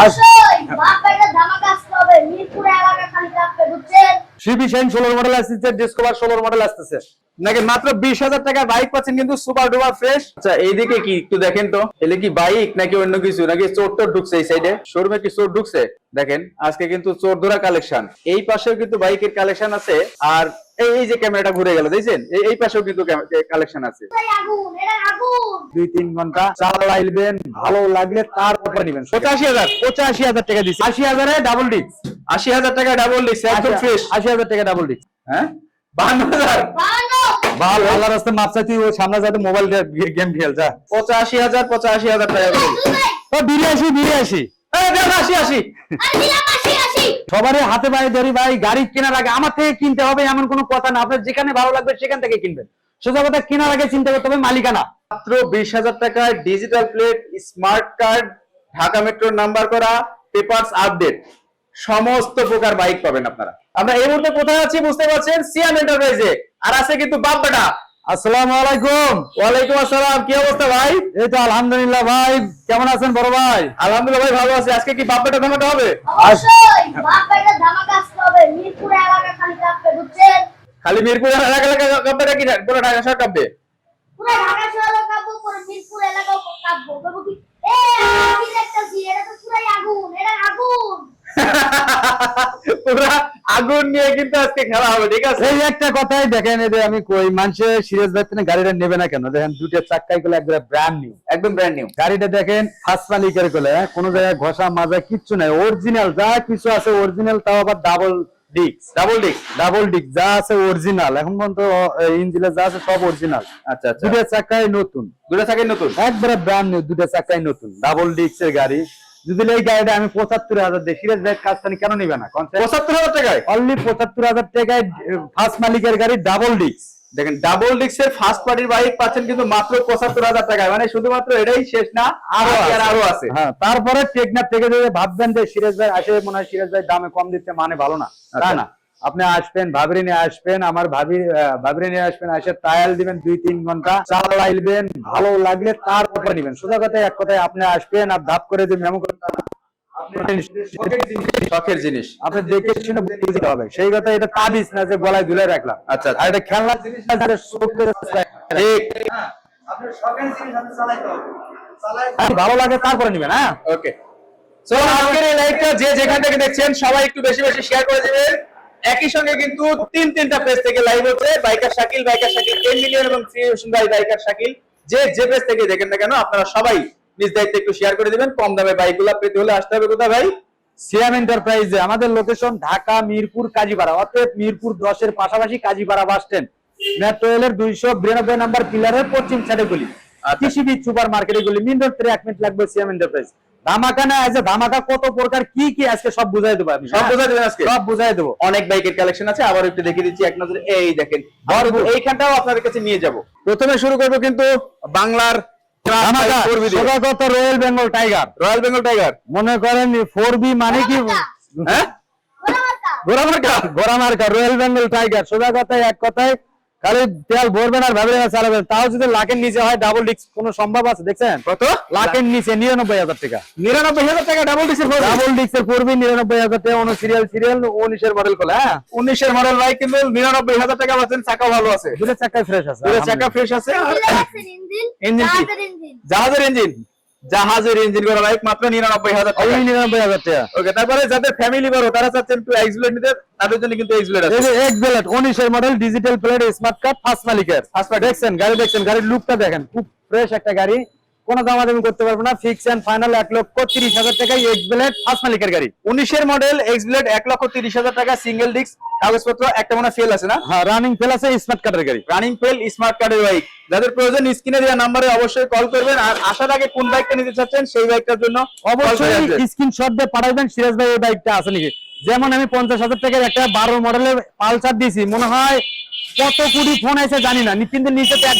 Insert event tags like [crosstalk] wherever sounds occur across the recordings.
অবশ্যই। বাপের ধামাকা আসতে হবে। মিরপুর এলাকা খালি কাঁপবে বুঝছেন? সিবি শাইন ষোলোর মডেল আসতেছে ডিসকভার ষোলোর মডেল আসতেছে। নাকি মাত্র বিশ হাজার টাকার বাইক পাচ্ছেন কিন্তু সুপার ডুপার ফ্রেশ আচ্ছা এইদিকে কি একটু দেখেন তো। এলে কি বাইক নাকি অন্য কিছু? নাকি চোর টোর ঢুকছে এই সাইডে শোরুমে কি চোর ঢুকছে? দেখেন আজকে কিন্তু চোর ধরা কালেকশন এই পাশেও কিন্তু বাইকের কালেকশন আছে। আর এই এই যে ক্যামেরাটা ঘুরে গেল দেখছেন? এই পাশেও কিন্তু কালেকশন আছে। এটাই আগুন এটা আগুন। দুই তিন ঘণ্টা চালাইবেন ভালো লাগলে তারপর নিবেন। পঁচাশি হাজার পঁচাশি হাজার টাকা দিচ্ছে আশি হাজারে ডাবল ডিস্ক আশি হাজার টাকা ডাবল ডিস্ক একদম ফ্রেশ আশি হাজার টাকা ডাবল ডিস্ক হ্যাঁ? বান্ন হাজার। ভালো আল্লাহ রাস্তা তুই ওই সামনে যাতে মোবাইল গেম খেল যা পঁচাশি হাজার পঁচাশি হাজার টাকা করে। ও সবারই হাতে পায়ে ধরি ভাই গাড়ি কেনার আগে আমার থেকে কিনতে হবে এমন কোনো কথা না। আপনার যেখানে ভালো লাগবে সেখান থেকে কিনবেন। সোজা কথা কেনার আগে চিন্তা করতে হবে মালিকানা। মাত্র বিশ হাজার টাকায় digital plate smart card Dhaka মেট্রোর নাম্বার করা পেপারস আপডেট সমস্ত প্রকার বাইক পাবেন আপনারা। আমরা এই মুহূর্তে কোথায় আছি বুঝতে পারছেন? সিয়াম এন্টারপ্রাইজে আর আছে কিন্তু বাপ্পাটা আসসালামু আলাইকুম। ওয়ালাইকুম আসসালাম। কি অবস্থা ভাই? এই তো আলহামদুলিল্লাহ ভাই। কেমন আছেন বড় ভাই? আলহামদুলিল্লাহ ভাই ভালো আছি। আজকে কি বাপ্পাটা ধামাটা হবে? অবশ্যই বাপের ধামাকা হবে। মিরপুর এলাকা খালি কাঁপবে বুঝছেন? খালি মিরপুর এলাকা এলাকা কাঁপবে কি পুরো ঢাকা শহর কাঁপবে? পুরো ঢাকা শহরে কাঁপবো পুরো মিরপুর এলাকাও কাঁপবো। কি এ আমি দেখতেছি এটা তো পুরাই আগুন এটা আগুন। [laughs] পুরা আগুন নিয়ে কিন্তু আজকে খেলা হবে ঠিক আছে? এই একটা কথাই দেখেন এই যে আমি কই মানুষে সিরিয়াস গাড়িটা নেবে না কেন? দেখেন দুটো চাক্কাই গুলো একবারে ব্র্যান্ড নিউ একদম ব্র্যান্ড নিউ গাড়িটা দেখেন ফার্স্ট মালিকেরগুলো? কোনো জায়গায় ঘষা মাজা কিচ্ছু নাই। অরিজিনাল যা কিছু আছে অরিজিনাল তাও আবার ডাবল ডিক্স ডাবল ডাবল ডিক্স যা আছে অরিজিনাল এখন পর্যন্ত ইঞ্জিনে যা আছে সব অরিজিনাল আচ্ছা আচ্ছা। দুটো চাক্কাই নতুন। দুটো থাকে নতুন? একবারে ব্র্যান্ড নিউ দুটো চাক্কাই নতুন। ডাবল ডিক্স এর গাড়ি। যদি এই গাড়িটা আমি পঁচাত্তর হাজার দিই সিরাজ ভাই কাজ কেন নিবে না? পঁচাত্তর হাজার টাকায়? অনলি পঁচাত্তর হাজার টাকায় ফার্স্ট মালিকের গাড়ি ডাবল ডিক্স দেখেন ডাবল ডিস্কের ফার্স্ট পার্টির বাইক পাচ্ছেন কিন্তু মাত্র পঁচাত্তর হাজার টাকায়। মানে শুধুমাত্র এটাই শেষ না আরও আরও আছে, হ্যাঁ তারপরে টেকনাফ থেকে যদি ভাববেন যে সিরাজ ভাই আসে মনে হয় সিরাজ ভাই দামে কম দিচ্ছে মানে ভালো না। তা আচ্ছা। না? আপনি আসবেন ভাবিরে নিয়ে আসবেন আমার ভাবি ভাবিরে নিয়ে আসবেন এসে ট্রায়াল দিবেন দুই তিন ঘণ্টা। চালাইবেন ভালো লাগলে তার তারপর নিবেন। সোজা কথায় এক কথায় আপনি আসবেন আর ধাপ করে যে মেমো শখের জিনিস। আপনি দেখে শুনে বুঝতে হবে। সেই কথা এটা তাবিজ না যে গলায় ঝুলে রাখলাম। আচ্ছা আর এটা খেলনা জিনিস না যে শোক করে ঠিক। আপনি ভালো লাগে তারপরে নিবেন হ্যাঁ? ওকে। সো আজকের এই লাইভটা যে যেখান থেকে দেখছেন সবাই একটু বেশি বেশি শেয়ার করে দিবেন। একই সঙ্গে কিন্তু তিন তিনটা পেজ থেকে লাইভ হচ্ছে। Biker Shakil biker Shakil ten million এবং শ্রী হোসেন ভাই বাইকার শাকিল। যে যে পেজ থেকে দেখেন না কেন, আপনারা সবাই নিজ দায়িত্বে একটু শেয়ার করে দিবেন। কম দামে বাইকগুলো পেতে হলে আসতে হবে কোথায় ভাই? সিয়াম এন্টারপ্রাইজে আমাদের লোকেশন ঢাকা, মিরপুর, কাজীপাড়া। অর্থাৎ মিরপুর দশের পাশাপাশি কাজীপাড়া বাস স্ট্যান্ড মেট্রো রেলের দুইশো বিরানব্বই নাম্বার পিলারের পশ্চিম সাইডে গুলি। আচ্ছা। কৃষি বীজ সুপার মার্কেটে গুলি মিন রোড এক মিনিট লাগবে সিয়াম এন্টারপ্রাইজ। ধামাকা না আছে ধামাকা কত প্রকার কি কি আজকে সব বুঝাই দেবো আমি সব হ্যাঁ? বোঝা দেবেন আজকে? সব বুঝাই দেবো। অনেক বাইকের কালেকশন আছে আবার একটু দেখিয়ে দিচ্ছি এক নজরে এই দেখেন এইখানটাও আপনাদের কাছে নিয়ে যাব। প্রথমে শুরু করব কিন্তু বাংলার ধামাকা royal Bengal tiger. Royal Bengal tiger. মনে করেন ফোর বি মানে কি? হ্যাঁ? গোলা মার্কা ঘোড়া মার্কা ঘোড়া মার্কা রয়্যাল বেঙ্গল টাইগার সোজা কথায় এক কথায় খালি তেল ভরবেন আর চালাবেন তাও যদি লাখের নিচে হয় ডাবল ডিস্ক কোনো সম্ভব আছে? দেখছেন? কত? লাখের নিচে নিরানব্বই হাজার টাকা। নিরানব্বই হাজার টাকা ডাবল ডিসের ডাবল ডিস্কের পড়বে নিরানব্বই হাজার টাকা। সিরিয়াল সিরিয়াল উনিশের মডেল করে হ্যাঁ? উনিশের মডেল বাইক কিন্তু নিরানব্বই হাজার টাকা পাচ্ছেন চাকা ভালো আছে। দুটো চাকায় ফ্রেশ আছে দুটো চাকা ফ্রেশ আছে আর ইঞ্জিন? জাহাজের ইঞ্জিন? জাহাজের ইঞ্জিন করা বাইক মাত্র নিরানব্বই হাজার টাকা। নিরানব্বই হাজার টাকা। ওকে তারপরে যাদের ফ্যামিলি বড় তারা চাচ্ছেন একটু এক্সপ্লেন নিতে তাদের জন্য কিন্তু এক্সপ্লেন আছে। এই এক্স বেলেট উনিশের model digital plate smart card first মালিকের। ফার্স্ট। দেখছেন গাড়ি দেখছেন গাড়ির লুকটা দেখেন। খুব ফ্রেশ একটা গাড়ি। কোনো দামাদামি করতে পারব না। ফিক্স এন্ড ফাইনাল এক লক্ষ তিরিশ হাজার টাকায় এক্স বেলেট ফার্স্ট মালিকের গাড়ি। উনিশের মডেল এক্স ব্লেড এক লক্ষ তিরিশ হাজার টাকা সিঙ্গেল ডিস্ক কাগজপত্র একটা মনে ফেল আছে না? হ্যাঁ রানিং ফেল আছে স্মার্ট কার্ডের গাড়ি। রানিং ফেল স্মার্ট কার্ডের বাইক যাদের প্রয়োজন স্ক্রিনে দেওয়া নাম্বারে অবশ্যই কল করবেন। আর আসার আগে কোন বাইকটা নিতে চাচ্ছেন সেই বাইকটার জন্য অবশ্যই। স্ক্রিনশট দিয়ে পাঠাবেন। সিরাজ ভাই এই বাইকটা আছে নাকি? যেমন আমি পঞ্চাশ হাজার টাকার একটা বারো মডেলের পালসার দিয়েছি মনে হয় কত কোটি ফোন আছে জানি না কিন্তু নিচে তো এক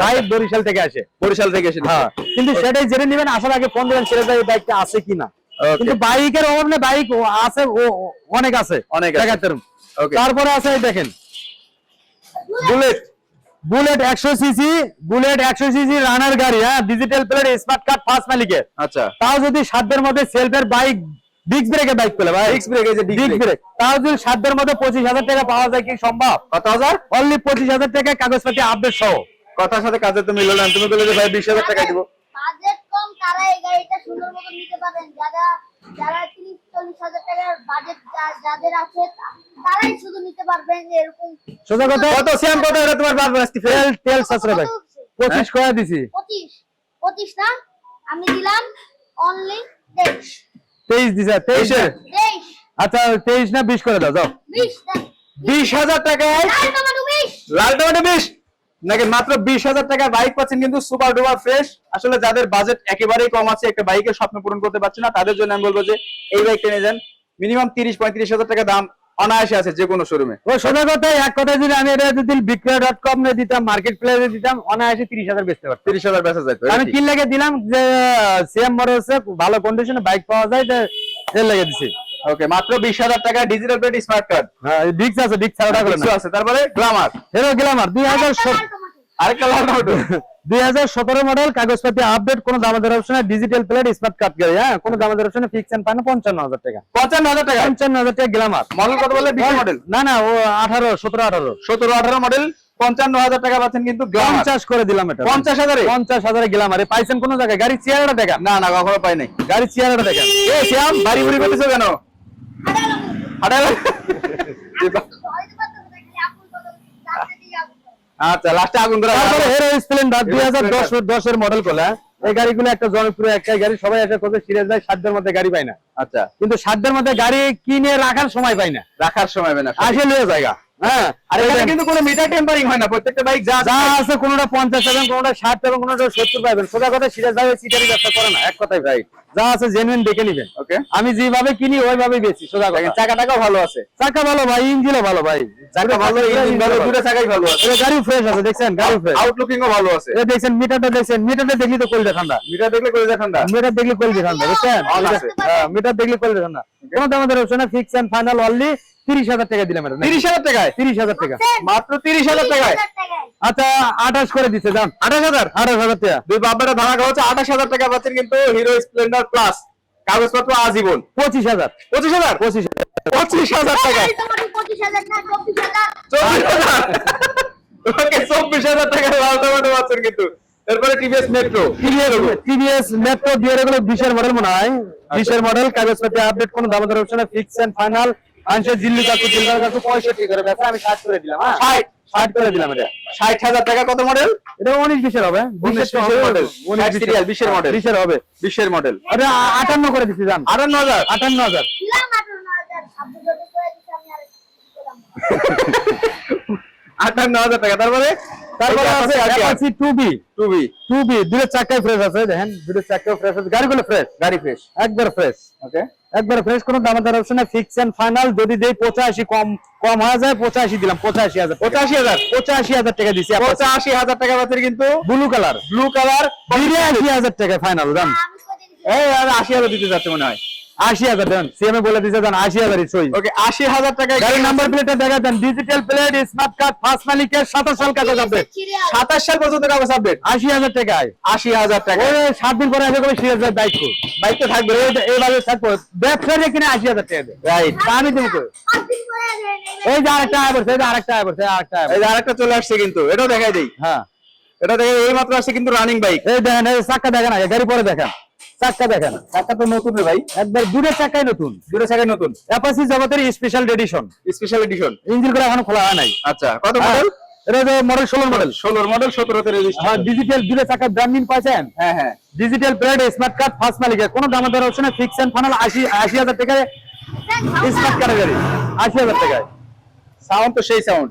ভাই বরিশাল থেকে আসে। বরিশাল থেকে এসে হ্যাঁ কিন্তু সেটাই জেনে নেবেন আসার আগে ফোন দেবেন ভাই এই বাইকটা আছে কিনা। কিন্তু বাইকের অভাব বাইক আছে অনেক আছে। অনেক. তারপরে আছে দেখেন। বুলেট বুলেট একশো সিসি বুলেট একশো সিসি রানার গাড়ি হ্যাঁ digital plate smart card first মালিকের। আচ্ছা। তাও যদি সাধ্যের মধ্যে সেলফের বাইক ডিস্ক বাইক পেলে ভাই। ডিস্ক ব্রেক যে ডিস্ক ডিস্ক ব্রেক ব্রেক তাও যদি সাধ্যের মধ্যে পঁচিশ হাজার টাকা পাওয়া যায় কি সম্ভব? কত হাজার? অনলি পঁচিশ হাজার টাকা কাগজপাতি আপডেট সহ। কথার সাথে কাজে তো মিললো না। তুমি বলে যে ভাই বিশ হাজার টাকা দিব। বাজেট কম তারা এই গাড়িটা সুন্দর মতো নিতে পারেন। যারা যারা তিরিশ চল্লিশ হাজার টাকার বাজেট যাদের আছে তারাই শুধু নিতে পারবেন এরকম। সোজা কথা? কত? শ্যাম কত? এটা তোমার বাদ বাস্তি তেল তেল সাশ্রয় ভাই। পঁচিশ করে দিছি। পঁচিশ। পঁচিশ না? আমি দিলাম অনলি তেইশ দিছে তেইশে? আচ্ছা তেইশ না বিশ করে দাও যাও। বিশ হাজার টাকায় লাল টমেটো বিশ। নাকি মাত্র বিশ হাজার টাকা বাইক পাচ্ছেন কিন্তু সুপার ডুপার ফ্রেশ? আসলে যাদের বাজেট একেবারেই কম আছে একটা বাইকের স্বপ্ন পূরণ করতে পারছে না তাদের জন্য আমি বলব যে এই বাইকটা নিয়ে যান। মিনিমাম তিরিশ পঁয়ত্রিশ হাজার টাকা দাম। অনায়াসে আছে যে কোনো শোরুমে ও সোজা কথা এক কথা যদি আমি এটা যদি বিক্রয় ডট কম নে দিতাম মার্কেট প্লেসে দিতাম অনায়াসে তিরিশ হাজার বেচতে পারতাম। তিরিশ হাজার বেচা যায় আমি কিন লেগে দিলাম যে সিএম মডেলসে ভালো কন্ডিশনে বাইক পাওয়া যায় যে লেগে দিছি। ওকে মাত্র বিশ হাজার টাকা ডিজিটাল প্লেট স্মার্ট কার্ড হ্যাঁ ডিক্স আছে ডিক্স ছাড়া থাকল আছে তারপরে গ্লামার হেরো গেলাম আর দুই হাজার আরেকটা লাল [laughs] দুই হাজার সতেরো মডেল কাগজপাতি আপডেট কোনো দামাদের অপশনে ডিজিটাল প্লেট স্মার্ট কার্ড গাড়ি হ্যাঁ? কোনো দামাদের অপশনে ফিক্স এন্ড পানো পঞ্চান্ন হাজার টাকা। পঞ্চান্ন হাজার টাকা? পঞ্চান্ন হাজার টাকা গ্লামার মডেল কত বলে বিশ মডেল না না ও আঠারো সতেরো আঠারো। সতেরো আঠারো মডেল পঞ্চান্ন হাজার টাকা পাচ্ছেন কিন্তু পঞ্চাশ করে দিলাম এটা। পঞ্চাশ হাজারে? পঞ্চাশ হাজারে গ্লামারে পাইছেন কোন জায়গায়? গাড়ি চেয়ারটা দেখা? না না কখনো পাই নাই। গাড়ি চেয়ারটা দেখা। এ শ্যাম বাড়ি বুড়ি পেতেছো কেন? হাটালে [laughs] হয়তো পারতো না কি আপন কত রাস্তা দিয়ে আপন আচ্ছা লাস্টে আগুন ধরা তারপরে হেরো স্প্লেন্ডার দুই Hero হাজার দশ দশের মডেল কোলা এই গাড়িগুলো একটা জনপ্রিয় একটাই গাড়ি সবাই এসে করতে সিরিয়াস যায় সাধ্যের মধ্যে গাড়ি পায় না। আচ্ছা। কিন্তু সাধ্যের মধ্যে গাড়ি কিনে রাখার সময় পাই না। রাখার সময় পায় না। আসলে জায়গা হ্যাঁ আর এখানে কিন্তু কোনো মিটার টেম্পারিং হয় না প্রত্যেকটা বাইক যা যা আছে কোনোটা পঞ্চাশ পাবেন কোনোটা ষাট পাবেন কোনোটা সত্তর পাবেন। সোজা কথা সিরিয়াস ভাবে সিটারি ব্যবসা করে না এক কথাই ভাই। যা আছে জেনুইন দেখে নিবেন। ওকে আমি যেভাবে কিনি ওইভাবে বেশি সোজা কথা। চাকাটাও ভালো আছে। চাকা ভালো ভাই ইঞ্জিনও ভালো ভাই। চাকা ভালো ইঞ্জিন ভালো দুটো চাকাই ভালো আছে। গাড়ি ফ্রেশ আছে দেখছেন? গাড়ি ফ্রেশ ভালো আছে। দেখছেন মিটারটা দেখছেন। মিটারটা দেখলি তো কলটা ঠান্ডা। মিটার দেখলে করে ঠান্ডা। মিটার দেখলে কলটা ঠান্ডা On আছে। হ্যাঁ, মিটার দেখলে কলটা ঠান্ডা। কোনো আমাদের option fix and final only তিরিশ হাজার টাকা দিলাম এটা তিরিশ হাজার টাকায়? তিরিশ হাজার টাকা। মাত্র তিরিশ হাজার টাকায়? আচ্ছা আঠাশ করে দিচ্ছে দাম আঠাশ হাজার? আঠাশ হাজার টাকা। দুই ধারাকা হচ্ছে আঠাশ হাজার টাকা পাচ্ছেন কিন্তু হিরো স্প্লেন্ডার প্লাস কাগজপত্র আজীবন। পঁচিশ হাজার। পঁচিশ হাজার? পঁচিশ হাজার। পঁচিশ হাজার হাজার ওকে চব্বিশ হাজার। টাকায় লাল টমেটো পাচ্ছেন কিন্তু। এরপরে টিভিএস মেট্রো টিভিএস মেট্রো দিয়ে বিশের মডেল মনে হয়। বিশের মডেল কাগজপাতি আপডেট কোনো দাম দর অপশনে ফিক্স এন্ড ফাইনাল আনছে দিল্লি কাকু দিল্লার কাকু পঁয়ষট্টি করে ব্যাপার আমি ষাট করে দিলাম হ্যাঁ? ষাট ষাট করে দিলাম এটা। ষাট হাজার টাকা কত মডেল এটা উনিশ বিশের হবে উনিশ বিশের বিশের মডেল বিশের। বিশের হবে। বিশ্বের মডেল আরে আটান্ন করে দিচ্ছি জান। আটান্ন হাজার। আটান্ন হাজার। আটান্ন হাজার টাকা। তারপরে? তারপরে আছে Apache two B two B two B দুটো চাকায় ফ্রেশ আছে দেখেন দুটো চাকায় ফ্রেশ আছে। গাড়িগুলো ফ্রেশ গাড়ি ফ্রেশ একবার ফ্রেশ ওকে একবার ফ্রেশ কোনো দামাদার অপশনে ফিক্স এন্ড ফাইনাল যদি দেই পঁচাশি কম কম হয়ে যায় পঁচাশি দিলাম পঁচাশি হাজার পঁচাশি হাজার? পঁচাশি হাজার টাকা দিছি পঁচাশি হাজার টাকা পাচ্ছেন কিন্তু ব্লু কালার ব্লু কালার বিরাশি হাজার টাকা ফাইনাল দাম কত দিচ্ছি এই আর আশি হাজার দিতে যাচ্ছে মনে হয়। আশি হাজার দেন। সিএমএ বলে দেন আশি হাজারই সই। ওকে আশি হাজার টাকায় গাড়ির নাম্বার প্লেটটা দেখা দেন digital plate smart card first মালিকের সাতাশ সাল কাগজ আপডেট সাতাশ সাল পর্যন্ত কাগজ আপডেট আশি হাজার টাকায়। আশি হাজার টাকা ওই সাত দিন পরে আসবে দায়িত্ব। থাকবে। এইভাবে থাকব। ব্যবসায়ী কিনে আশি হাজার টাকা দেয় রাইট আমি দেবো তো। এই যে। আরেকটা আয় বলছে এই যে আরেকটা আয় বলছে আরেকটা এই যে আরেকটা চলে আসছে কিন্তু। এটাও দেখাই দেই। হ্যাঁ। এটা দেখে এই মাত্র আসছে কিন্তু রানিং বাইক এই দেখেন এই চাক্কা দেখেন আগে গাড়ি পরে দেখেন। চাক্কা দেখেন চাকা তো নতুন রে ভাই। একবার দূরের চাক্কাই নতুন। দুটো চাকা নতুন। অ্যাপাসি জগতের special edition special edition engine করে এখনও খোলা হয় নাই। আচ্ছা কত হ্যাঁ, মডেল এটা মডেল ষোলোর মডেল ষোলোর মডেল সতেরোতে হ্যাঁ ডিজিটাল ব্র্যান্ডিং পাইছেন? হ্যাঁ হ্যাঁ। Digital plate smart card first মালিকের। কোনো ফিক্স এন্ড ফাইনাল আশি আশি হাজার টাকায় স্মার্ট কার্ডের গাড়ি। আশি হাজার টাকায়। সাউন্ড তো সেই সাউন্ড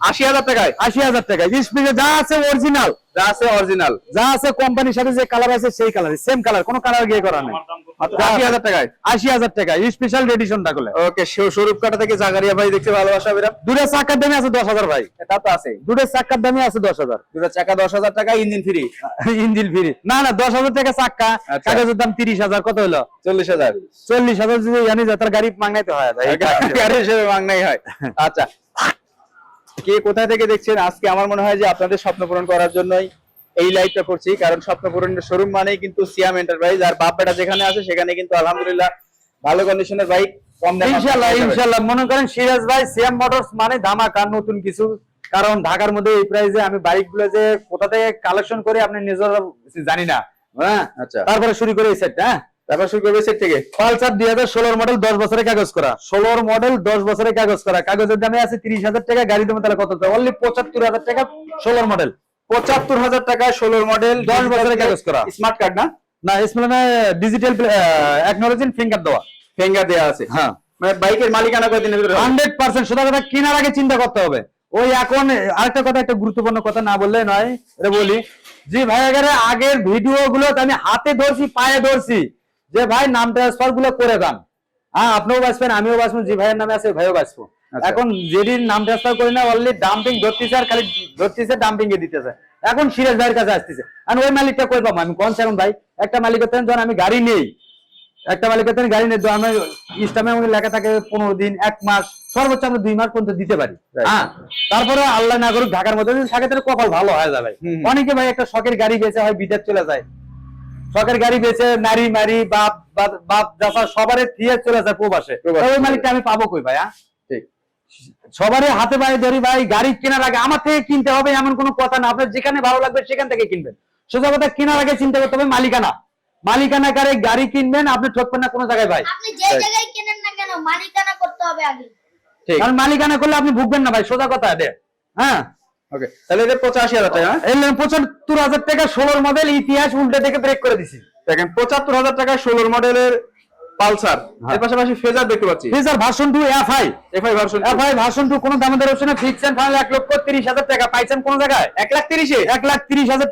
আশি হাজার টাকায়। আশি হাজার টাকায়। স্পিডে যা আছে অরিজিনাল যা আছে অরিজিনাল যা আছে কোম্পানির সাথে যে কালার আছে সেই কালার সেম কালার কোনো কালার গিয়ে করা নেই। আশি হাজার টাকায়। আশি হাজার টাকা স্পেশাল এডিশনটা করলে। ওকে স্বরূপ কাটা থেকে জাগারিয়া ভাই দেখতে ভালোবাসা বিরাম। দুটো চাকার দামে আছে দশ হাজার ভাই। তা তো আছে দুটো চাকার দামে আছে দশ হাজার। দুটো চাকা দশ হাজার টাকা ইঞ্জিন ফ্রি ইঞ্জিন ফ্রি না না দশ হাজার টাকা চাক্কা আচ্ছা। কাগজের দাম তিরিশ হাজার। কত হলো চল্লিশ হাজার। চল্লিশ হাজার যদি জানি যে তার গাড়ি মাংনাইতে হয় গাড়ি হিসেবে মাংনাই হয়। [laughs] আচ্ছা। কে কোথা থেকে দেখছেন? আজকে আমার মনে হয় যে আপনাদের স্বপ্ন পূরণ করার জন্যই এই লাইভটা করছি। কারণ স্বপ্ন পূরণের শোরুম মানেই কিন্তু সিয়াম এন্টারপ্রাইজ আর বাপ বেটা যেখানে আছে সেখানে কিন্তু আলহামদুলিল্লাহ ভালো কন্ডিশনের বাইক কম দামে মনে করেন সিরাজ ভাই সিএম মোটরস মানে ধামাকা নতুন কিছু। কারণ ঢাকার মধ্যে এই প্রাইসে আমি বাইকগুলো যে কোথা থেকে কালেকশন করে আপনি নিজেরা জানি না। হ্যাঁ? আচ্ছা। তারপরে শুরু করে এই সেটটা হ্যাঁ? তারপর শুরু করবে সেট থেকে। পালসার দুই হাজার ষোলোর মডেল দশ বছরের কাগজ করা। ষোলোর মডেল দশ বছরের কাগজ করা। কাগজের দামে আছে তিরিশ হাজার টাকা গাড়ি দামে তাহলে কত? অনলি পঁচাত্তর হাজার টাকা ষোলোর মডেল পঁচাত্তর হাজার টাকা ষোলোর মডেল দশ বছরের কাগজ করা। স্মার্ট কার্ড না? না ইসমানে ডিজিটাল অ্যাকনোলজিং ফিঙ্গার দেওয়া। ফিঙ্গার দেওয়া আছে। হ্যাঁ। মানে বাইকের মালিকানা কয়দিনের ভিতরে হান্ড্রেড পার্সেন্ট সোজা কথা কেনার আগে চিন্তা করতে হবে। ওই এখন আরেকটা কথা একটা গুরুত্বপূর্ণ কথা না বললে নয় এটা বলি। জি ভাই আগের ভিডিও গুলো আমি হাতে ধরছি পায়ে ধরছি। যে ভাই নাম ট্রান্সফারগুলো করে দেন। হ্যাঁ আপনিও বাঁচবেন আমিও বাঁচবো জি ভাইয়ের নামে আছে ভাইও বাঁচবো। আচ্ছা। এখন যেদিন নাম ট্রান্সফার করি না অলরেডি ডাম্পিং ধরতেছে আর খালি ধরতেছে ডাম্পিং এ দিতেছে। এখন সিরাজ ভাইয়ের কাছে আসতেছে। আর ওই মালিকটা কই পাবো? আমি কোন এখন ভাই? একটা মালিকের থেকে যখন আমি গাড়ি নেই। একটা মালিকের থেকে গাড়ি নেই আমার ইস্টামে আমাকে লেখা থাকে পনেরো দিন এক মাস সর্বোচ্চ আমরা দুই মাস পর্যন্ত দিতে পারি। হ্যাঁ তারপরে আল্লাহ না করুক ঢাকার মধ্যে থাকে তাহলে কপাল ভালো হয়ে যাবে অনেকে ভাই একটা শখের গাড়ি বেচে হয় বিদেশ চলে যায়। শখের গাড়ি বেচে নারী মারি বাপ বাপ- দাসা সবারই থিয়ে চলে যায় প্রবাসে। ওই মালিকটা আমি পাবো কই ভাই হ্যাঁ? ঠিক। সবারই হাতে পায়ে ধরি ভাই গাড়ি কেনার আগে আমার থেকে কিনতে হবে এমন কোনো কথা না। আপনার যেখানে ভালো লাগবে সেখান থেকে কিনবেন। সোজা কথা কেনার আগে চিন্তা করতে হবে মালিকানা। মালিকানা কারে গাড়ি কিনবেন আপনি ঠকবেন না কোনো জায়গায় ভাই। আপনি যে জায়গায় কেনেন না কেন মালিকানা করতে হবে আগে। ঠিক। কারণ মালিকানা করলে আপনি ভুগবেন না ভাই সোজা কথা এটা হ্যাঁ? ওকে তাহলে এটা টাকা হ্যাঁ? এই পঁচাত্তর হাজার টাকা ষোলোর মডেল ইতিহাস উল্টে ব্রেক করে দিছি। দেখেন পঁচাত্তর হাজার টাকা ষোলোর মডেলের পালসার। হ্যাঁ। এর পাশাপাশি ফেজার দেখতে পাচ্ছি। Version two FI FI version FI version two কোনো দামের অপশনে ফিক্স এন্ড ফাইনাল এক লক্ষ তিরিশ হাজার টাকা। পাইছেন কোন জায়গায়? লাখ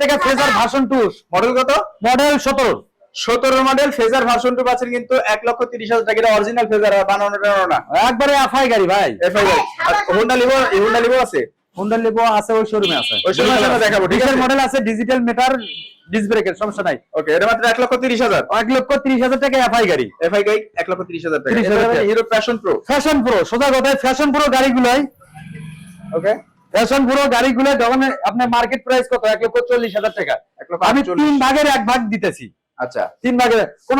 টাকা ফেজার ভার্সন টু মডেল কত? মডেল সতেরো। সতেরো মডেল ফেজার ভার্সন টু পাচ্ছেন কিন্তু এক লক্ষ তিরিশ হাজার টাকা। অরিজিনাল ফেজার বানানো না। একবারে এফআই গাড়ি ভাই। FI Honda Livo Honda Livo আছে? হোন্ডা আছে ওই শোরুমে আছে। ওই এ দেখাবো, ঠিক আছে? মডেল আছে ডিজিটাল মিটার ব্রেকের সমস্যা নাই। ওকে এটা মাত্র এক লক্ষ তিরিশ হাজার। এক লক্ষ তিরিশ হাজার টাকা এফআই গাড়ি। এফআই গাই এক লক্ষ তিরিশ হাজার টাকা। 30,000 টাকা। Hero Passion Pro fashion pro সোজা কথায় ফ্যাশন প্রো গাড়িগুলোই ওকে ফ্যাশন প্রো গাড়িগুলো যখন আপনার মার্কেট প্রাইস কত? এক লক্ষ চল্লিশ হাজার টাকা। আমি তিন ভাগের এক ভাগ দিতেছি। আচ্ছা। তিন ভাগের কোন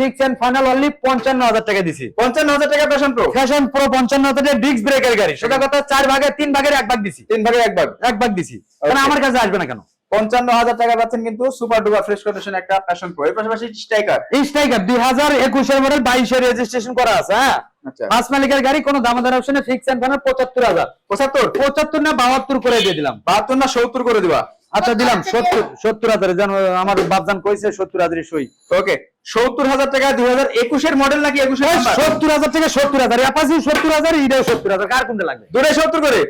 ফিক্স এন্ড ফাইনাল অনলি পঞ্চান্ন হাজার টাকা দিছি। পঞ্চান্ন হাজার টাকা প্যাশন প্রো ফ্যাশন প্রো পঞ্চান্ন হাজার টাকা ডিস্ক ব্রেকের গাড়ি। সোজা কথা চার ভাগের তিন ভাগের এক ভাগ দিছি। তিন ভাগে এক ভাগ? এক ভাগ দিছি। Okay. আমার কাছে আসবে না কেন? পঞ্চান্ন হাজার টাকা পাচ্ছেন কিন্তু সুপার ডুপার ফ্রেশ কন্ডিশন একটা প্যাশন প্রো এর পাশাপাশি স্ট্রাইকার স্ট্রাইকার দুই হাজার একুশের মডেল বাইশের রেজিস্ট্রেশন করা আছে হ্যাঁ? আচ্ছা। পাঁচ মালিকের গাড়ি কোনো দামাদার অপশনে ফিক্স এন্ড ফাইনাল পঁচাত্তর হাজার। পঁচাত্তর? পঁচাত্তর না বাহাত্তর করে দিয়ে দিলাম। বাহাত্তর না সত্তর করে দিবা? আচ্ছা দিলাম। সত্তর সত্তর হাজার। যেন আমার বাপজান কইছে সত্তর হাজারই সই। ওকে সত্তর হাজার টাকা দুই হাজার একুশের মডেল নাকি নাম্বার? সত্তর হাজার থেকে সত্তর হাজার। অ্যাপাসি সত্তর হাজার ইডাও সত্তর হাজার। কার কোনটা লাগবে? দুটাই সত্তর করে।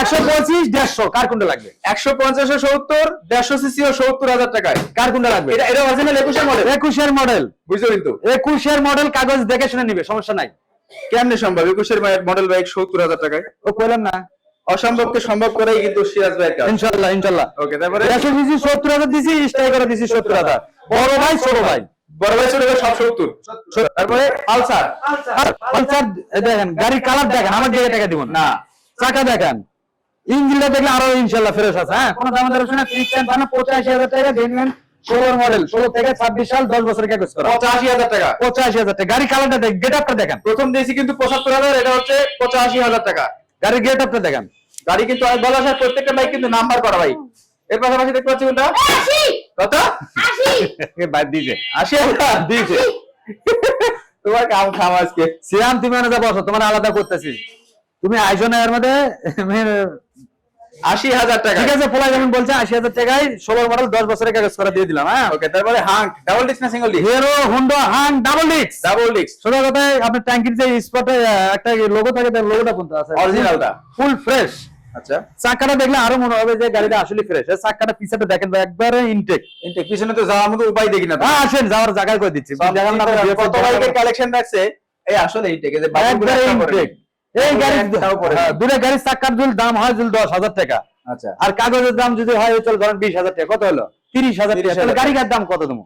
একশো পঁচিশ দেড়শো। কার কোনটা লাগবে? একশো পঞ্চাশ সত্তর দেড়শো সিসি ও সত্তর হাজার টাকায়। কার কোনটা লাগবে? এটা এটা অরিজিনাল একুশের মডেল একুশের মডেল বুঝছ কিন্তু একুশের মডেল কাগজ দেখে শুনে নিবে সমস্যা নাই। কেমনে সম্ভব? একুশের মডেল বাইক সত্তর হাজার টাকায়? ও কইলাম না। অসম্ভবকে সম্ভব করেই কিন্তু সিরাজ ভাইয়ের কাজ। ইনশাল্লাহ ইনশাল্লাহ। ওকে তারপরে? দেড়শো দিছি সত্তর হাজার দিছি স্ট্রাইকার দিছি সত্তর হাজার। বড় ভাই ছোট ভাই। বড় ভাই ছোট ভাই সব সত্তর। তারপরে পালসার। পালসার দেখেন গাড়ির কালার দেখেন আমার দিকে টাকা দিব না। চাকা দেখেন। ইঞ্জিনটা দেখলে আরও ইনশাল্লাহ ফ্রেশ আছে হ্যাঁ? কোনো দাম দর শুনে ফাইনাল পঁচাশি হাজার টাকা দেখবেন ষোলো মডেল ষোলো থেকে ছাব্বিশ সাল দশ বছর কাগজ করা? পঁচাশি হাজার টাকা। পঁচাশি হাজার টাকা। গাড়ি কালারটা দেখ গেট আপটা দেখেন। প্রথম দিয়েছি কিন্তু পঁচাত্তর হাজার এটা হচ্ছে পঁচাশি হাজার টাকা। গাড়ির গেট আপটা দেখেন। গাড়ি কিন্তু অনেক ভালো আছে প্রত্যেকটা বাইক কিন্তু নাম্বার করা ভাই। এর পাশাপাশি দেখতে পাচ্ছি কোনটা? কত? বাদ দিয়েছে। আশি দিয়েছে। তোমার কাম খাম আজকে। সিয়াম তুমি এনে যা বসো তোমার আলাদা করতেছি। তুমি আইসো না এর মধ্যে। আশি হাজার টাকা। ঠিক আছে পোলা যেমন বলছে আশি হাজার টাকায় ষোলো মডেল দশ বছরের কাগজ করা দিয়ে দিলাম হ্যাঁ? ওকে তারপরে হাঙ্ক ডাবল ডিস্ক না single disc Hero Honda Hunk double ডিক্স ডাবল ডিস্ক সোজা কথায় আপনার ট্যাঙ্কির যে স্পটে একটা লোগো থাকে তার লোগোটা কোনটা আছে? Originalটা। ফুল ফ্রেশ আচ্ছা। চাকাটা দেখলে আরও মনে হবে যে গাড়িটা আসলে ফ্রেশ চাকাটা পিছাটা দেখেন ভাই একবারে ইনটেক ইনটেক পিছনে তো যাওয়ার মতো উপায় দেখি না হ্যাঁ আসেন যাওয়ার জায়গায় করে দিচ্ছি। কত বাইকের কালেকশন রাখছে? এই আসলে ইনটেক এই যে একবারে ইনটেক এই গাড়ি হ্যাঁ, দুটো গাড়ির চাকার জুল দাম হয় জুল দশ হাজার টাকা। আচ্ছা। আর কাগজের দাম যদি হয় চল ধরেন বিশ হাজার টাকা। কত হলো? তিরিশ হাজার টাকা। 30,000 তাহলে গাড়ির দাম কত দেবো?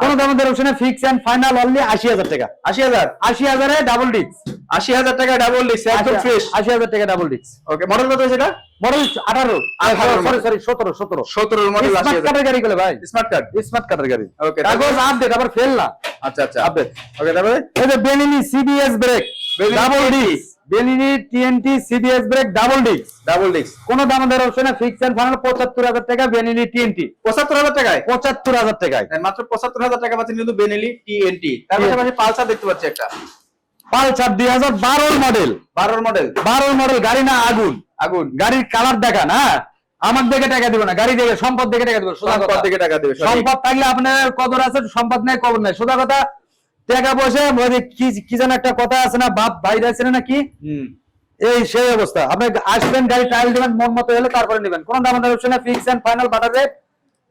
কোন দামের অপশনে ফিক্স এন্ড ফাইনাল অনলি আশি হাজার টাকা। আশি হাজার? আশি হাজারে ডাবল ডিস্ক আশি হাজার টাকা ডাবল ডিস্ক একদম ফ্রেশ আশি হাজার টাকা ডাবল ডিস্ক ওকে মডেল কত সেটা মডেল আঠারো। 18 সরি সরি সতেরো সতেরো। সতেরোর মডেল আশি স্মার্ট কার্ডের গাড়ি গুলো ভাই। স্মার্ট কার্ড স্মার্ট কার্ডের গাড়ি। কাগজ আপডেট আবার ফেল না। আচ্ছা আচ্ছা আপডেট ওকে তারপরে এই যে Benelli CBS brake double disc Benelli TNT CBS brake double disc double disc কোন দামের অপশনে ফিক্স এন্ড ফাইনাল পঁচাত্তর হাজার টাকা টিএনটি। পঁচাত্তর হাজার টাকায়? পঁচাত্তর হাজার টাকায়। মাত্র পঁচাত্তর হাজার টাকা পাচ্ছেন কিন্তু টিএনটি। তার পাশাপাশি পালসার দেখতে পাচ্ছি একটা। পালসার মডেল মডেল মডেল গাড়ি না আগুন? আগুন। গাড়ির কালার দেখান হ্যাঁ? আমার দেখে টাকা দিব না গাড়ি দেখে সম্পদ দেখে টাকা দিব সোজা সম্পদ কথা দিকে টাকা দেবে সম্পদ থাকলে আপনার কদর আছে সম্পদ নাই কবর নাই। সোজা কথা টাকা পয়সা যে কি কি যেন একটা কথা আছে না বাপ ভাই আছে না কি এই সেই অবস্থা। আপনি আসবেন গাড়ি ট্রায়াল দিবেন মন মতো হলে তারপরে নেবেন। কোন দামের option fix and final butter rate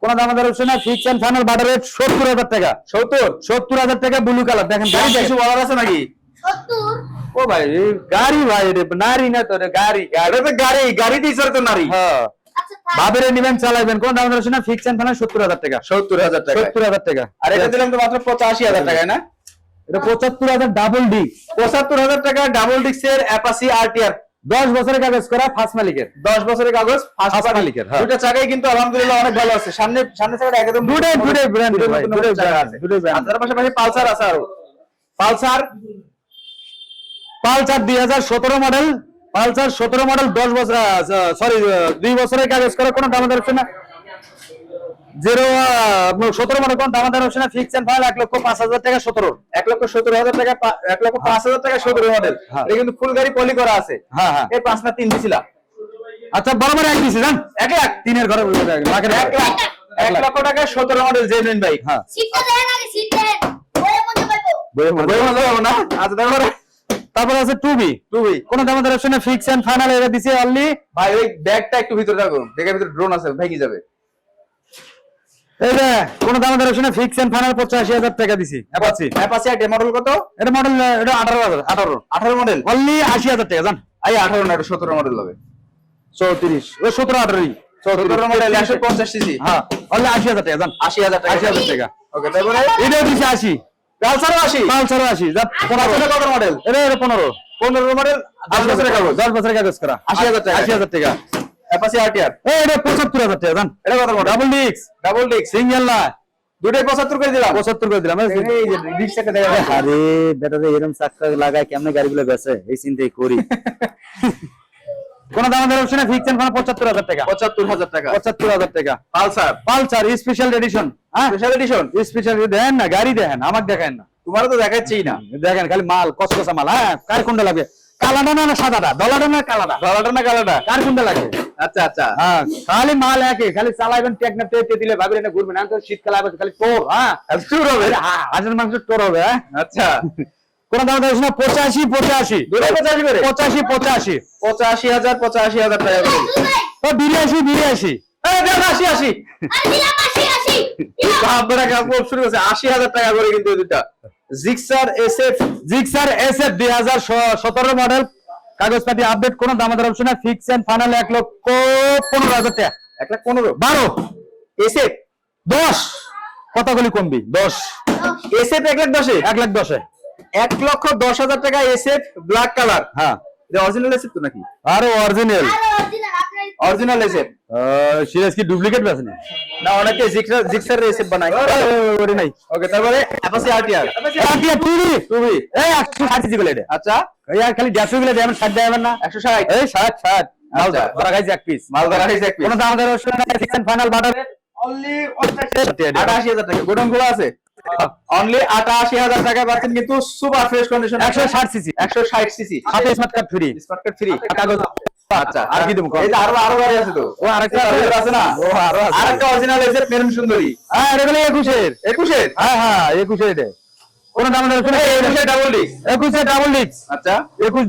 কোন দামের option fix and final butter rate সত্তর হাজার টাকা। সত্তর? সত্তর হাজার টাকা ব্লু কালার দেখেন গাড়ি কিছু বলার আছে নাকি? ও ভাই গাড়ি ভাই রে নারী না তো রে গাড়ি। গাড়ি তো গাড়ি গাড়ি দিয়েছে তো নারী। হ্যাঁ। আচ্ছা নিবেন চালাইবেন। কোন দামের অপশন ফিক্স এন্ড ফাইনাল সত্তর হাজার টাকা। সত্তর হাজার টাকা। সত্তর হাজার টাকা। আর এটা দিলাম তো মাত্র পঁচাশি হাজার টাকায় না? এটা পঁচাত্তর হাজার ডাবল পঁচাত্তর হাজার টাকা ডাবল ডিস্কের অ্যাপাসি আরটিআর দশ বছরের কাগজ করা ফার্স্ট মালিকের। দশ বছরের কাগজ ফার্স্ট মালিকের, হ্যাঁ। দুটো চাকাই কিন্তু আলহামদুলিল্লাহ অনেক ভালো আছে। সামনে সামনে চাকাটা একদম দুটোই- দুটোই দুটোই চাকা আছে। আর তার পাশাপাশি পালসার আছে আরও। পালসার পালসার দুই হাজার সতেরো মডেল পালসার সতেরো মডেল দশ বছর সরি দুই বছরের কাগজ করা কোনো দামাদার হচ্ছে না? জিরো সতেরো মডেল কোন দামাদার হচ্ছে না ফিক্স এন্ড ফাইনাল এক লক্ষ পাঁচ হাজার টাকা সতেরো। এক লক্ষ সত্তর হাজার টাকা এক লক্ষ পাঁচ হাজার টাকা সত্তর মডেল হ্যাঁ। এটা কিন্তু ফুল গাড়ি পলি করা আছে। হ্যাঁ হ্যাঁ। এই পাঁচ না তিন দিছিলা। আচ্ছা বরাবর এক দিছি জান? এক লাখ। তিনের ঘরে বসে এক লাখ। এক লক্ষ টাকা সতেরো মডেল জেনুইন বাইক হ্যাঁ। আচ্ছা তারপরে? তারপর আছে টুবি টুবি কোন দামাদার ফিক্স এন্ড ফাইনাল এটা দিছে অনলি ভাই ওই ব্যাগটা একটু ভিতরে রাখুন। ব্যাগের ভিতরে ড্রোন আছে ভেঙে যাবে। এই যে কোন দামাদার হচ্ছে না ফিক্স এন্ড ফাইনাল পঁচাশি হাজার টাকা দিছি। অ্যাপাচি অ্যাপাসি একটা মডেল কত? এটা মডেল এটা আঠারো হাজার আঠারো। আঠারো মডেল অনলি আশি হাজার টাকা জান? এই আঠারো না এটা সতেরো মডেল হবে। চৌত্রিশ। ওই সতেরো আঠারোই। সতেরো মডেল একশো পঞ্চাশ সিসি হ্যাঁ অনলি আশি হাজার টাকা জান? আশি হাজার টাকা। আশি হাজার টাকা। ওকে তারপরে? এটাও দিছে আশি। পালসারও আশি? পালসারও আশি যা পনেরো পালসারটা কত মডেল এটা এটা পনেরো। পনেরো মডেল দশ বছরের কাগজ দশ বছরের কাগজ করা। 80,000 টাকা। আশি হাজার টাকা। অ্যাপাসি আরটিআর এই এটা টাকা জান। এটা কত ডাবল ডিক্স ডাবল ডিস্ক সিঙ্গেল না। দুটোই পঁচাত্তর করে দিলাম? পঁচাত্তর করে দিলাম এই যে। দেখা আরে বেটারে এরকম চাক্কা লাগায় কেমনে গাড়িগুলো বেচে এই চিন্তাই করি। কোন দাম ধরে অপশনে ফিক্স এন্ড পঁচাত্তর হাজার টাকা। পঁচাত্তর হাজার টাকা। পঁচাত্তর হাজার টাকা। পালসার পালসার স্পেশাল এডিশন হ্যাঁ? স্পেশাল এডিশন স্পেশাল দেখেন না গাড়ি দেখেন আমাকে দেখেন না। তোমারও তো দেখাচ্ছেই না। দেখেন খালি মাল কসকসা মাল হ্যাঁ কার কোনটা লাগবে? কালাটা না না সাদাটা? ডলাটা না কালাটা ধরাটা না কালাটা কার কোনটা লাগবে আচ্ছা আচ্ছা। হ্যাঁ খালি মাল একই খালি চালাইবেন টেক না টেক দিলে ভাবিলে না ঘুরবেন আমি তো শীতকালে আবার খালি টোর হ্যাঁ? চুর হবে? হ্যাঁ হাজার মাংস টোর হবে হ্যাঁ? আচ্ছা। [laughs] কোন দাম দেখছ না পঁচাশি পঁচাশি। পঁচাশি করে? পঁচাশি পঁচাশি। পঁচাশি হাজার পঁচাশি হাজার টাকা করে। এই আশি। আপনারা কাপড় শুরু করছে আশি হাজার টাকা করে কিন্তু এই দুটা Gixxer SF Gixxer S F দুই হাজার সতেরো মডেল কাগজপাতি আপডেট কোন দামাদার অপশন ফিক্স এন্ড ফাইনাল এক লক্ষ পনেরো হাজার টাকা। এক লাখ পনেরো বারো এসএফ দশ কতগুলি কমবি? দশ। এসএফ এক লাখ দশে? এক লাখ দশে। এক লক্ষ দশ হাজার টাকা এসএফ ব্ল্যাক কালার হ্যাঁ। এটা অরিজিনাল এসএফ তো নাকি? আরও অরিজিনাল আরে অরিজিনাল অরিজিনাল সিরিয়াস কি ডুপ্লিকেট বেছে না না অনেকে জিক্সার জিক্সার এসএফ বানায় ওরে নাই ওকে তারপরে অ্যাপাসি আরটিআর আটিয়া টুবি টুবি এই একশো ষাট জিগুলো এটা আচ্ছা এই আর খালি দেড়শো গুলো দেবেন ষাট দেবেন না একশো ষাট এই ষাট ষাট আচ্ছা। ধরা খাইছে এক পিস মাল ধরা হয়েছে এক কোন দাম ধরে option fix and final butter only আটাশি হাজার টাকা গোডাউন খোলা আছে অনলি আটাশি হাজার টাকা পাচ্ছেন কিন্তু সুপার ফ্রেশ কন্ডিশন একশো ষাট সিসি একশো ষাট সিসি সাথে smart card free smart card free কাগজ আচ্ছা আর কি দেবো এই যে আরও আরও গাড়ি আছে তো। ও আরেকটা আছে। আছে না? ও আরও আছে। আরেকটা অরিজিনাল এসে মেরুন সুন্দরী। হ্যাঁ এটা হলো হ্যাঁ হ্যাঁ কোন দাম ডাবল ডিস্ক ডাবল আচ্ছা।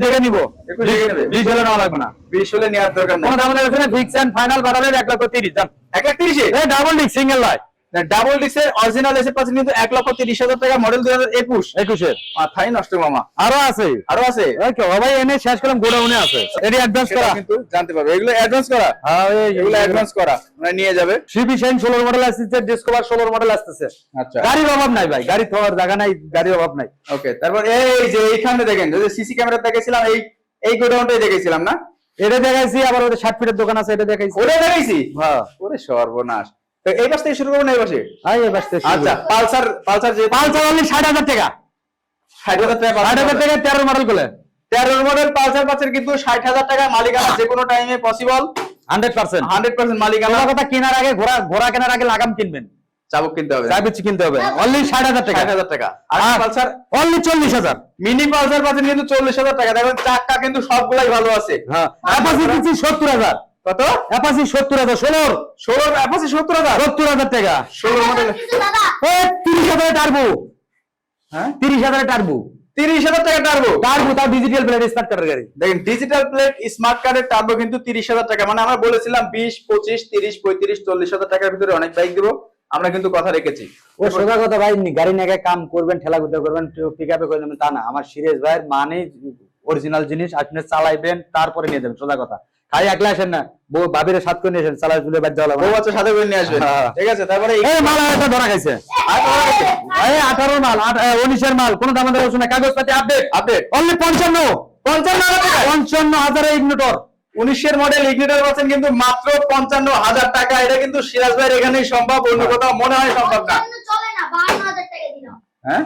দেখে নিবো। দেখে হলে লাগবে না। বিশ হলে নেওয়ার দরকার কোন দাম ফিক্স এন্ড ফাইনাল লক্ষ দাম তিরিশে? এই ডাবল সিঙ্গেল লাই ডাবল ডিক্সের অরিজিনাল এসে পাচ্ছেন কিন্তু এক লক্ষ তিরিশ হাজার টাকা মডেল দুই হাজার একুশ। একুশের। মাথায় নষ্ট মামা। আরও আছে। আরও আছে? ভাই এনে শেষ করলাম গোডাউনে আছে। এটি অ্যাডভান্স করা। কিন্তু জানতে পারবে। এগুলো অ্যাডভান্স করা? হ্যাঁ এগুলো অ্যাডভান্স করা। মানে নিয়ে যাবে। সিবি শাইন ষোলোর মডেল আসতেছে ডিসকভার ষোলোর মডেল আসতেছে। আচ্ছা। গাড়ির অভাব নাই ভাই গাড়ি থাকার জায়গা নাই গাড়ির অভাব নাই। ওকে তারপর এই যে এইখানে দেখেন যে সিসি ক্যামেরা দেখেছিলাম এই এই গোডাউনটাই দেখেছিলাম না? এটা দেখাইছি আবার ওদের ষাট ফিটের দোকান আছে এটা দেখাইছি। ওটা দেখাইছি? হ্যাঁ। ওরে সর্বনাশ। তো এই থেকে শুরু করব না এই এবার আচ্ছা পালসার পালসার যে পালসার অনলি ষাট হাজার টাকা। ষাট হাজার টাকা ষাট হাজার টাকা তেরো মডেল করলে তেরো মডেল পালসার পাচ্ছেন কিন্তু ষাট হাজার টাকা মালিকানা যে কোনো টাইমে possible hundred percent. Hundred percent মালিকানা। কথা কেনার আগে ঘোড়া ঘোড়া কেনার আগে লাগাম কিনবেন। চাবুক কিনতে হবে। কিনতে হবে। অনলি ষাট হাজার টাকা। ষাট হাজার টাকা। আর পালসার অনলি চল্লিশ হাজার। মিনি পালসার পাচ্ছেন কিন্তু চল্লিশ হাজার টাকা। দেখবেন চাক্কা কিন্তু সবগুলাই ভালো আছে। হ্যাঁ। সত্তর হাজার। কত? অ্যাপাসি সত্তর হাজার ষোলোর ষোলো অ্যাপাসি সত্তর হাজার? সত্তর হাজার টাকা। মডেল তিরিশ হাজার টার্বো। হ্যাঁ? তিরিশ হাজার টার্বো। তিরিশ হাজার টাকা টার্বো। টার্বো তার ডিজিটাল প্লেট স্টার্ট করার গাড়ি। দেখেন ডিজিটাল প্লেট স্মার্ট কার্ডের টার্বো কিন্তু তিরিশ হাজার টাকা। মানে আমরা বলেছিলাম বিশ পঁচিশ তিরিশ পঁয়ত্রিশ চল্লিশ হাজার টাকার ভিতরে অনেক বাইক দিব। আমরা কিন্তু কথা রেখেছি। ও সোজা কথা ভাই গাড়ি নিয়ে কাম করবেন ঠেলা গুদ্ধা করবেন পিক আপে করে নেবেন। তা না আমার সিরিয়াস ভাইয়ের মানে অরিজিনাল জিনিস আপনি চালাইবেন তারপরে নিয়ে যাবেন সোজা কথা। খাই একলা আসেন না। বউ ভাবিরে সাত করে নিয়ে আসেন চালাই তুলে বাদ যাওয়া বউ বাচ্চা সাথে করে নিয়ে আসবেন হ্যাঁ। ঠিক আছে তারপরে এই- মাল একটা ধরা খাইছে। আর ধরা এই আঠারো মাল আট- এ, উনিশের মাল কোন দাম আমাদের ওষুধ কাগজপাতি আপডেট আপডেট অনলি পঞ্চান্ন। পঞ্চান্ন হাজার টাকা। পঞ্চান্ন হাজারে ইগনোটর উনিশের মডেল ইগনিটার পাচ্ছেন কিন্তু মাত্র পঞ্চান্ন হাজার টাকা। এটা কিন্তু সিরাজ ভাইয়ের এখানেই সম্ভব অন্য কোথাও মনে হয় সম্ভব না। পঞ্চান্ন বাহান্ন হাজার হ্যাঁ?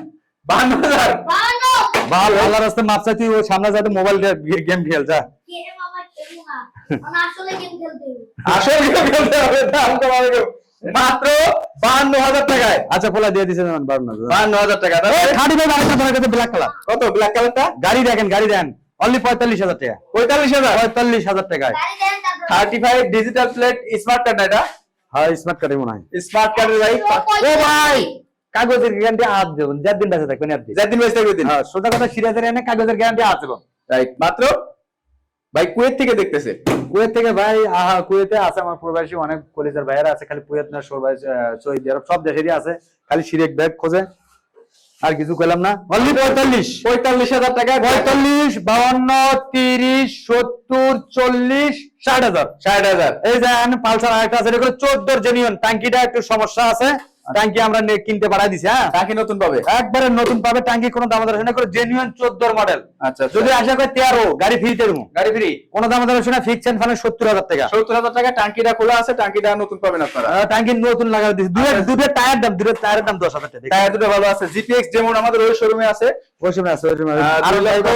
ভালো আল্লাহ রাস্তায় মাপসা তুই ও সামনে যাতে মোবাইল গেম খেল যা। মানে আসলে গেম খেলতে হবে। আসল গেম খেলতে হবে দাম কমাবে মাত্র বান্ন হাজার টাকায়। আচ্ছা পোলা দিয়ে দিছে যেমন বারো না বান্ন হাজার টাকা খাটি ভাই আরেকটা ধরা গেছে ব্ল্যাক কালার কত ব্ল্যাক কালারটা গাড়ি দেখেন গাড়ি দেন অনলি পঁয়তাল্লিশ হাজার টাকা। পঁয়তাল্লিশ হাজার? পঁয়তাল্লিশ হাজার টাকায়। দেন thirty five digital plate smart card এটা? হ্যাঁ স্মার্ট কার্ডে মনে হয়। স্মার্ট কার্ডের ভাই। ও ভাই! কাগজের গ্যারান্টি আজ দেবেন যার দিন বেঁচে থাকবেন আপনি যেদিন বেঁচে থাকবে দিন। হ্যাঁ সোজা কথা সিরিয়াসের এনে কাগজের গ্যারান্টি আছে দেবেন রাইট মাত্র ভাই কুয়েত থেকে দেখতেছে। কুয়েত থেকে ভাই আহা কুয়েতে আছে আমার প্রবাসী অনেক কলেজের ভাইয়েরা আছে খালি কুয়েত না সৌদি আরব সব দেশেরই আছে খালি সিরেক ব্যাগ খোঁজে। আর কিছু কইলাম না। অনলি পঁয়তাল্লিশ। পঁয়তাল্লিশ হাজার টাকায় পঁয়তাল্লিশ বাউন্ন তিরিশ সত্তর চল্লিশ ষাট হাজার। ষাট হাজার। এই যে পালসার আরেকটা আছে এটা চোদ্দোর জেনুইন ট্যাঙ্কিটা একটু সমস্যা আছে। ট্যাঙ্কি আমরা কিনতে পাঠাই দিছি হ্যাঁ? টাকি নতুন পাবে? একবারে নতুন পাবে ট্যাঙ্কি কোনো দাম না করে জেনুইন চোদ্দোর মডেল আচ্ছা যদি আশা করে তেরো গাড়ি ফ্রিতে দেবো। গাড়ি ফ্রি কোনো দাম দর না ফিক্স এন্ড সত্তর হাজার টাকা। সত্তর হাজার টাকা টাঙ্কিটা খোলা আছে টাঙ্কিটা নতুন পাবেন আপনারা। আহ, ট্যাঙ্কি নতুন লাগাই দিছি। দুটো দুটো টায়ার দাম দুটো টায়ারের দাম দশ হাজার টাকা টায়ার দুটো ভালো আছে। জিপিএক্স যেমন আমাদের ওই শোরুমে আছে। ওই সময় আছে। ওই। আহ, আর দুই লক্ষ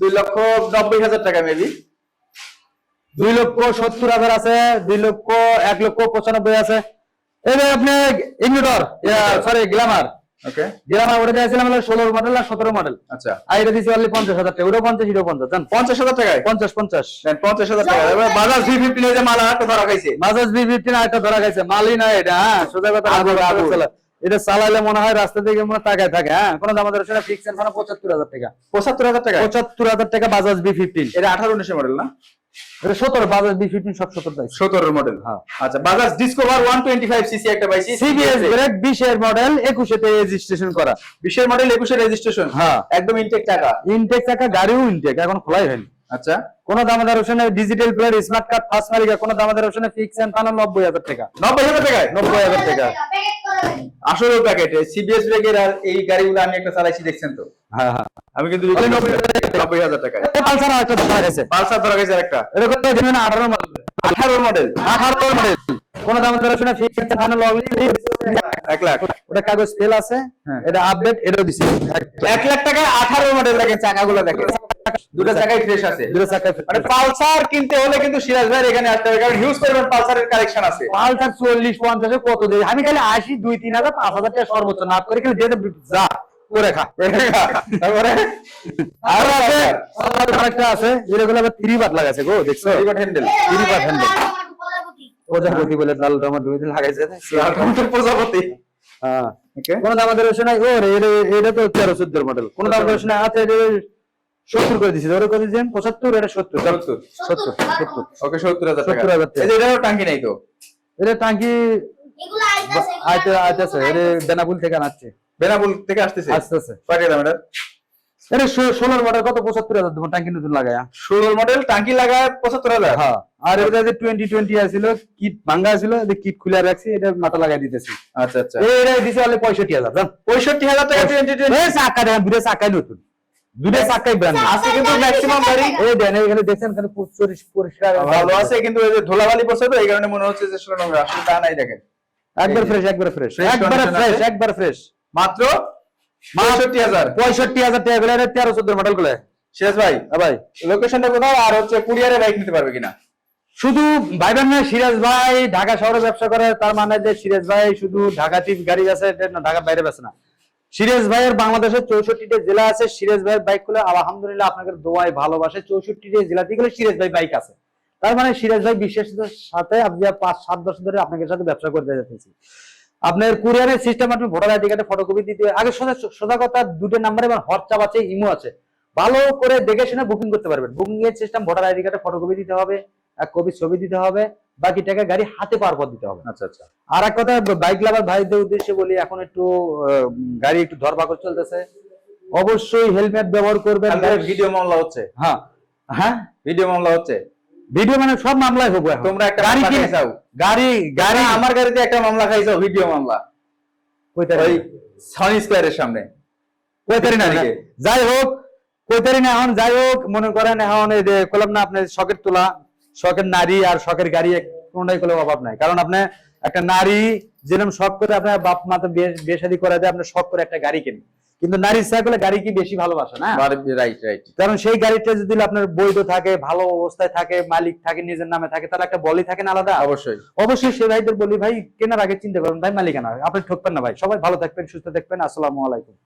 দুই লক্ষ নব্বই হাজার টাকা মেবি দুই লক্ষ সত্তর হাজার আছে দুই লক্ষ এক লক্ষ পঁচানব্বই আছে। এই আপনি ইগনিটর সরি ওকে ওটা দিয়েছিলাম হলো ষোলোর মডেল আর সতেরো মডেল আচ্ছা। আর এটা দিয়েছি অনলি পঞ্চাশ হাজার টাকা। ওটাও পঞ্চাশ এটাও পঞ্চাশ জান? পঞ্চাশ হাজার টাকায়? পঞ্চাশ পঞ্চাশ। পঞ্চাশ হাজার টাকা। এবার বাজাজ ভি ফিফটিন যে মাল আরেকটা ধরা খাইছে। বাজাজ বি ফিফটিন আরেকটা ধরা গেছে মালই না এটা হ্যাঁ? সোজা কথা। এটা চালাইলে মনে হয় রাস্তা থেকে মনে হয় তাকায় থাকে হ্যাঁ? কোনো দাম আমাদের সেটা ফিক্স এন্ড পঁচাত্তর হাজার টাকা। পঁচাত্তর হাজার টাকা পঁচাত্তর হাজার টাকা বাজাজ বি ফিফটিন এটা আঠারো উনিশের মডেল না? এটা সতেরো বাজাজ বি সব মডেল হ্যাঁ। আচ্ছা Bajaj Discover one twenty five CC একটা পাইছি। সিবিএস ব্রেক বিশের মডেল একুশেতে রেজিস্ট্রেশন করা। বিশের মডেল একুশের রেজিস্ট্রেশন হ্যাঁ। একদম ইনটেক টাকা? ইনটেক টাকা গাড়িও ইনটেক এখন খোলাই হয়নি। আচ্ছা। কোন দামাদার অপশনে digital player smart card first মালিকা কোন দামাদার অপশনে ফিক্স এন্ড ফাইনাল হাজার টাকা। নব্বই হাজার টাকায়? নব্বই হাজার টাকা। প্যাকেট করে আসলে প্যাকেট সিবিএস ব্রেকের আর এই গাড়িগুলো আমি একটা চালাইছি দেখছেন তো? হ্যাঁ হ্যাঁ। আমি কিন্তু নব্বই হাজার টাকা। নব্বই হাজার পালসার আরেকটা ধরা গেছে। পালসার ধরা গেছে একটা এরকম দিবেন আঠারো মডেল আঠারোর মডেল আঠারো মডেল কোন অপশনে ফিক্স ফাইনাল এক লাখ। ওটা কাগজ ফেল আছে। হ্যাঁ। এটা আপডেট এটাও দিছি। এক লাখ টাকায় আঠারো মডেল দেখেন চাকাগুলো দেখেন দুটো চাকাই ফ্রেশ আছে। দুটো চাকা মানে পালসার কিনতে হলে কিন্তু সিরাজ ভাই এখানে আসতে হবে কারণ হিউজ পরিমাণ পালসারের কালেকশন আছে। পালসার চল্লিশ পঞ্চাশে কত দেয়? আমি খালি আশি দুই তিন হাজার পাঁচ হাজার টাকা সর্বোচ্চ না করে দিয়ে দে, যা করে খা তারপরে আর আছে আর আরেকটা আছে যেগুলো আবার থ্রি বাট লাগাছে গো দেখছ? হ্যান্ডেল থ্রি বাট হ্যান্ডেল প্রজাপতি প্রজাপতি বলে লাল রঙের দুই লাগাইছে। প্রজাপতি। হ্যাঁ। কোন দাম আমাদের ওখানে ও এটা- এটা তো তেরো চোদ্দ মডেল কোন দাম আমাদের ওখানে আছে সত্তর করে দিছি ওরা করে দিয়েছেন? পঁচাত্তর এটা সত্তর। সত্তর। সত্তর। সত্তর ওকে সত্তর হাজার টাকা। 70,000 টাকা। এই যে এটারও টাঙ্কি নাই তো? এটা টাঙ্কি আছে, আইতে আইতেছে এটা বেনাপুল থেকে আনাচ্ছে বেনাপুল থেকে আসতেছে? আসতেছে। কয়টা দাম এটা এটা ষোলোর মডেল কত? পঁচাত্তর হাজার দেবো ট্যাঙ্কি নতুন লাগায়া। ষোলোর মডেল টাঙ্কি লাগায় পঁচাত্তর হাজার? হ্যাঁ। আর এটা যে টোয়েন্টি টোয়েন্টি আছিল কিট ভাঙ্গা ছিল কিট খুলে রাখছি এটা মাথা লাগাই দিতেছি। আচ্ছা আচ্ছা। এটা দিছে পঁয়ষট্টি হাজার পঁয়ষট্টি হাজার টাকা টোয়েন্টি টোয়েন্টি এই চাকা দেখেন দুটো চাকাই নতুন। দুটো চাকাই ব্র্যান্ড আছে কিন্তু ম্যাক্সিমাম গাড়ি এই দেন এখানে দেখছেন এখানে পরিষ্কার- ভালো আছে কিন্তু ওই যে ধুলাবালি পড়ছে তো এই কারণে মনে হচ্ছে যে ষোলো নম্বর আসলে তা নাই দেখেন। একবার ফ্রেশ একবার ফ্রেশ একবার ফ্রেশ একবার ফ্রেশ মাত্র পঁয়ষট্টি হাজার। পঁয়ষট্টি হাজার টাকা গুলো তেরো চোদ্দ মডেল শেষ ভাই হ্যাঁ ভাই। লোকেশনটা কোথাও আর হচ্ছে কুরিয়ারে বাইক নিতে পারবে কিনা? শুধু ভাই না সিরাজ ভাই ঢাকা শহরে ব্যবসা করে তার মানে যে সিরাজ ভাই শুধু ঢাকাতে গাড়ি আছে বাইরে বেছে না। সিরাজ ভাইয়ের বাংলাদেশের চৌষট্টিটা জেলা আছে সিরাজ ভাইয়ের বাইকগুলো আলহামদুলিল্লাহ আপনাদের দোয়ায় ভালোবাসে। চৌষট্টিটা জেলাতে গেলে সিরাজ ভাই বাইক আছে। তার মানে সিরাজ ভাই বিশ্বাসের সাথে আপনি পাঁচ সাত বছর ধরে আপনাদের সাথে ব্যবসা করতে যাচ্ছি। আপনার কুরিয়ারের সিস্টেম আপনি ভোটার আইডি কার্ডে ফটোকপি দিতে আগে সোজা সোজা কথা দুটো নাম্বারে এবং হোয়াটসঅ্যাপ আছে ইমো আছে। ভালো করে দেখে শুনে বুকিং করতে পারবেন। বুকিং এর সিস্টেম ভোটার আইডি কার্ডে ফটোকপি দিতে হবে এক কপি ছবি দিতে হবে বাকি টাকা গাড়ি হাতে পাওয়ার পর দিতে হবে। আচ্ছা আচ্ছা। আর এক কথা বাইক লাভার ভাইদের উদ্দেশ্যে বলি এখন একটু গাড়ি একটু ধরপাকড় চলতেছে। অবশ্যই হেলমেট ব্যবহার করবেন। ভিডিও মামলা হচ্ছে। হ্যাঁ। হ্যাঁ? ভিডিও মামলা হচ্ছে। ভিডিও মানে সব মামলায় হব তোমরা একটা গাড়ি কিনে খাইছাও। গাড়ি গাড়ি। আমার গাড়িতে একটা মামলা খাইছো ভিডিও মামলা। কইতারি ওই না। সনি স্কোয়ারের সামনে না? তারিখে। যাই হোক কইতারি না এখন? যাই হোক মনে করেন এখন এই যে কলাম না আপনার শখের তোলা শখের নারী আর শখের গাড়ি কোনটাই কোনো অভাব নাই। কারণ আপনি একটা নারী যেরকম শখ করে আপনার বাপ মা তো বিয়ে বিয়ে শাদী করে দেয় আপনার শখ করে একটা গাড়ি কেনে কিন্তু নারী সাইকেলে করলে গাড়ি কি বেশি ভালোবাসে না? রাইট রাইট কারণ সেই গাড়িটা যদি আপনার বৈধ থাকে ভালো অবস্থায় থাকে মালিক থাকে নিজের নামে থাকে তাহলে একটা বলি থাকে না আলাদা? অবশ্যই। অবশ্যই সে ভাইদের বলি ভাই কেনার আগে চিন্তা করুন ভাই মালিকানা আপনি ঠকবেন না ভাই। সবাই ভালো থাকবেন সুস্থ থাকবেন আসসালামু আলাইকুম।